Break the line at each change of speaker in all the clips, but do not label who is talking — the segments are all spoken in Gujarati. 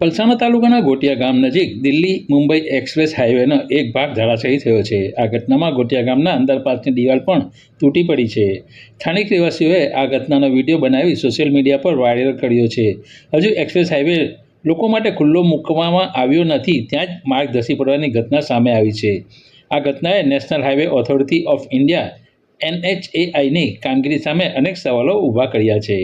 પલસાણા તાલુકાના ગોટિયા ગામ નજીક દિલ્હી મુંબઈ એક્સપ્રેસ હાઈવેનો એક ભાગ ધરાશાયી થયો છે. આ ઘટનામાં ગોટિયા ગામના અંદરપાસની દિવાલ પણ તૂટી પડી છે. સ્થાનિક રહેવાસીઓએ આ ઘટનાનો વીડિયો બનાવી સોશિયલ મીડિયા પર વાયરલ કર્યો છે. હજુ એક્સપ્રેસ હાઈવે લોકો માટે ખુલ્લો મૂકવામાં આવ્યો નથી, ત્યાં જ માર્ગ ધસી પડવાની ઘટના સામે આવી છે. આ ઘટનાએ national highway authority of India, એનએચએઆઈની કામગીરી સામે અનેક સવાલો ઊભા કર્યા છે.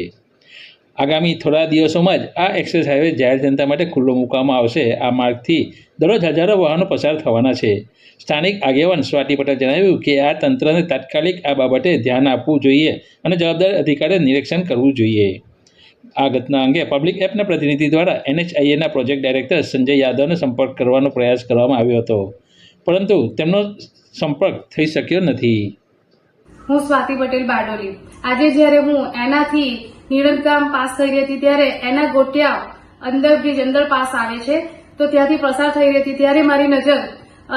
આગામી થોડા દિવસોમાં જ આ એક્સપ્રેસ હાઈવે જાહેર જનતા માટે ખુલ્લો મૂકવામાં આવશે. આ માર્ગથી દરરોજ હજારો વાહનો પસાર થવાના છે. સ્થાનિક આગેવાન સ્વાતિ પટેલ જણાવ્યું કે આ તંત્રને તાત્કાલિક આ બાબતે ધ્યાન આપવું જોઈએ અને જવાબદાર અધિકારીએ નિરીક્ષણ કરવું જોઈએ. આ ઘટના અંગે પબ્લિક એપના પ્રતિનિધિ દ્વારા એનએચઆઈએના પ્રોજેક્ટ ડાયરેક્ટર સંજય યાદવને સંપર્ક કરવાનો પ્રયાસ કરવામાં આવ્યો હતો. પરંતુ તેમનો સંપર્ક થઈ શક્યો નથી.
હું સ્વાતિ પટેલ બારડોલી. આજે જ્યારે હું એનાથી નિરંકામ પાસ થઈ રહી હતી ત્યારે એના ગોટિયા અંદર બ્રિજ અંદર પાસ આવે છે, તો ત્યાંથી પસાર થઈ રહી હતી. ત્યારે મારી નજર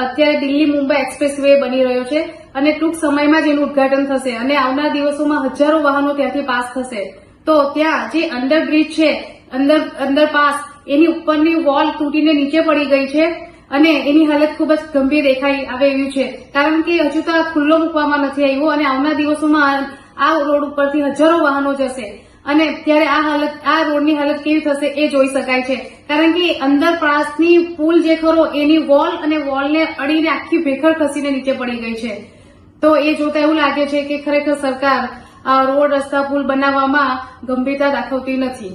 અત્યારે દિલ્હી મુંબઈ એક્સપ્રેસ બની રહ્યો છે અને ટૂંક સમયમાં જ એનું ઉદઘાટન થશે અને આવનાર દિવસોમાં હજારો વાહનો ત્યાંથી પાસ થશે. તો ત્યાં જે અંદર બ્રિજ છે, અંદર અંદર પાસ, એની ઉપરની વોલ તૂટીને નીચે પડી ગઈ છે અને એની હાલત ખૂબ જ ગંભીર દેખાઈ આવે એવી છે. કારણ કે હજુ તો આ ખુલ્લો મૂકવામાં નથી આવ્યો અને આવનાર દિવસોમાં આ રોડ ઉપરથી હજારો વાહનો જશે. અને ત્યારે આ હાલત, આ રોડની હાલત કેવી થશે એ જોઈ શકાય છે. કારણ કે અંદર પાસની પુલ જે ખરો, એની વોલ અને વોલને અડીને આખી ભેખર ખસીને નીચે પડી ગઈ છે. તો એ જોતા એવું લાગે છે કે ખરેખર સરકાર રોડ, રસ્તા, પુલ બનાવવામાં ગંભીરતા દાખવતી નથી.